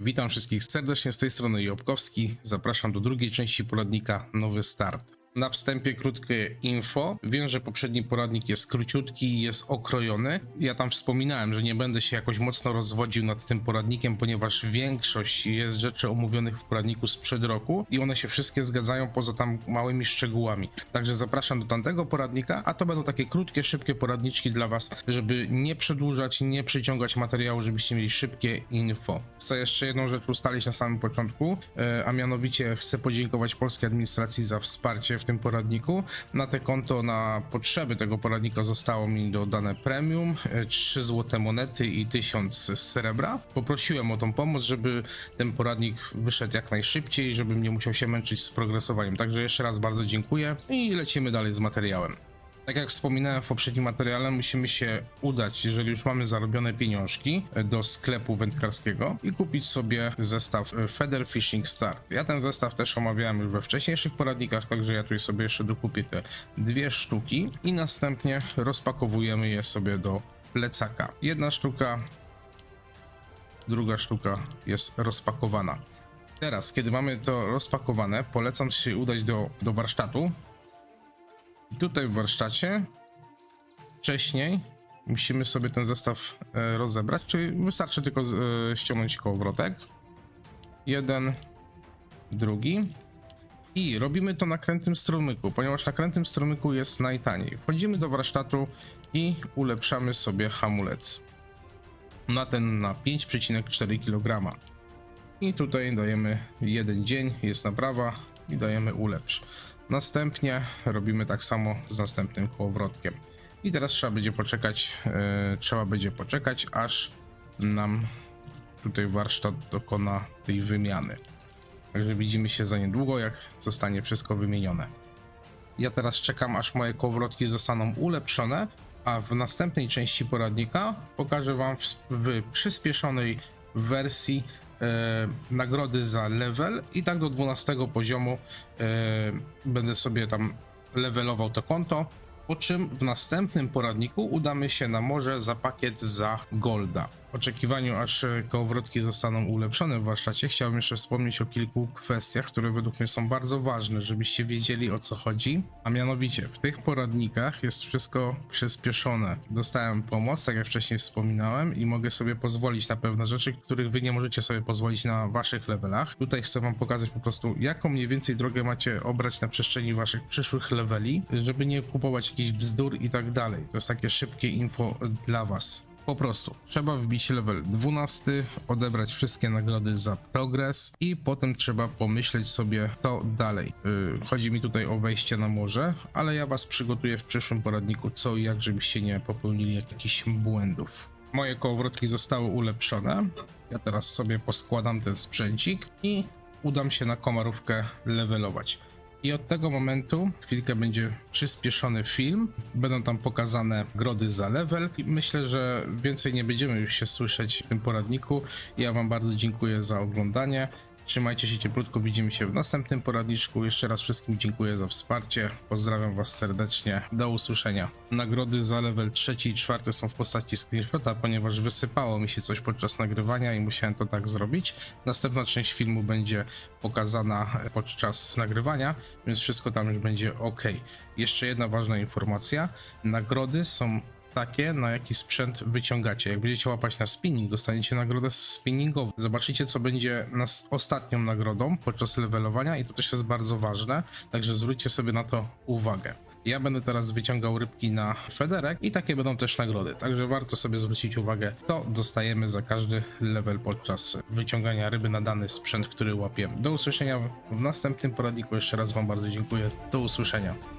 Witam wszystkich serdecznie z tej strony Jobkowski. Zapraszam do drugiej części poradnika Nowy Start. Na wstępie krótkie info. Wiem, że poprzedni poradnik jest króciutki jest okrojony. Ja tam wspominałem, że nie będę się jakoś mocno rozwodził nad tym poradnikiem, ponieważ większość jest rzeczy omówionych w poradniku sprzed roku i one się wszystkie zgadzają poza tam małymi szczegółami. Także zapraszam do tamtego poradnika, a to będą takie krótkie, szybkie poradniczki dla Was, żeby nie przedłużać, nie przyciągać materiału, żebyście mieli szybkie info. Chcę jeszcze jedną rzecz ustalić na samym początku, e, a mianowicie chcę podziękować polskiej administracji za wsparcie w tym poradniku. Na te konto, na potrzeby tego poradnika zostało mi dodane premium, e, 3 złote monety i 1000 z srebra. Poprosiłem o tą pomoc, żeby ten poradnik wyszedł jak najszybciej, żebym nie musiał się męczyć z progresowaniem. Także jeszcze raz bardzo dziękuję i lecimy dalej z materiałem. Tak jak wspominałem w poprzednim materiale, musimy się udać, jeżeli już mamy zarobione pieniążki, do sklepu wędkarskiego i kupić sobie zestaw e, Feather Fishing Start. Ja ten zestaw też omawiałem już we wcześniejszych poradnikach, także ja tutaj sobie jeszcze dokupię te dwie sztuki i następnie rozpakowujemy je sobie do plecaka. Jedna sztuka, druga sztuka jest rozpakowana. Teraz, kiedy mamy to rozpakowane, polecam się udać do, do warsztatu, tutaj w warsztacie wcześniej musimy sobie ten zestaw e, rozebrać, czyli wystarczy tylko e, ściągnąć kołowrotek. Jeden, drugi. I robimy to na krętym strumyku, ponieważ na krętym strumyku jest najtaniej. Wchodzimy do warsztatu i ulepszamy sobie hamulec. Na ten na 5,4 kg. I tutaj dajemy jeden dzień, jest naprawa i dajemy ulepsz. Następnie robimy tak samo z następnym kołowrotkiem. I teraz trzeba będzie poczekać, e, trzeba będzie poczekać, aż nam tutaj warsztat dokona tej wymiany. Także widzimy się za niedługo, jak zostanie wszystko wymienione. Ja teraz czekam, aż moje kołowrotki zostaną ulepszone, a w następnej części poradnika pokażę Wam w, w przyspieszonej wersji nagrody za level i tak do 12 poziomu e, będę sobie tam levelował to konto. Po czym w następnym poradniku udamy się na morze za pakiet za Golda. Oczekiwaniu aż e, kołowrotki zostaną ulepszone w warsztacie, chciałbym jeszcze wspomnieć o kilku kwestiach, które według mnie są bardzo ważne, żebyście wiedzieli o co chodzi. A mianowicie, w tych poradnikach jest wszystko przyspieszone. Dostałem pomoc, tak jak wcześniej wspominałem, i mogę sobie pozwolić na pewne rzeczy, których wy nie możecie sobie pozwolić na waszych levelach. Tutaj chcę wam pokazać po prostu, jaką mniej więcej drogę macie obrać na przestrzeni waszych przyszłych leveli, żeby nie kupować jakichś bzdur i tak dalej. To jest takie szybkie info dla was. Po prostu trzeba wbić level 12, odebrać wszystkie nagrody za progres i potem trzeba pomyśleć sobie co dalej. Yy, chodzi mi tutaj o wejście na morze, ale ja was przygotuję w przyszłym poradniku co i jak, żebyście nie popełnili jakichś błędów. Moje kołowrotki zostały ulepszone. Ja teraz sobie poskładam ten sprzęcik i udam się na komarówkę levelować. I od tego momentu chwilkę będzie przyspieszony film, będą tam pokazane grody za level i myślę, że więcej nie będziemy już się słyszeć w tym poradniku. Ja wam bardzo dziękuję za oglądanie. Trzymajcie się cieplutko, widzimy się w następnym poradniczku. Jeszcze raz wszystkim dziękuję za wsparcie. Pozdrawiam was serdecznie. Do usłyszenia. Nagrody za level trzeci i czwarty są w postaci screenshota, ponieważ wysypało mi się coś podczas nagrywania i musiałem to tak zrobić. Następna część filmu będzie pokazana podczas nagrywania, więc wszystko tam już będzie ok. Jeszcze jedna ważna informacja. Nagrody są takie, na jaki sprzęt wyciągacie. Jak będziecie łapać na spinning, dostaniecie nagrodę spinningową. Zobaczycie, co będzie nas ostatnią nagrodą podczas levelowania i to też jest bardzo ważne, także zwróćcie sobie na to uwagę. Ja będę teraz wyciągał rybki na federek i takie będą też nagrody, także warto sobie zwrócić uwagę, co dostajemy za każdy level podczas wyciągania ryby na dany sprzęt, który łapiemy. Do usłyszenia w następnym poradniku. Jeszcze raz Wam bardzo dziękuję. Do usłyszenia.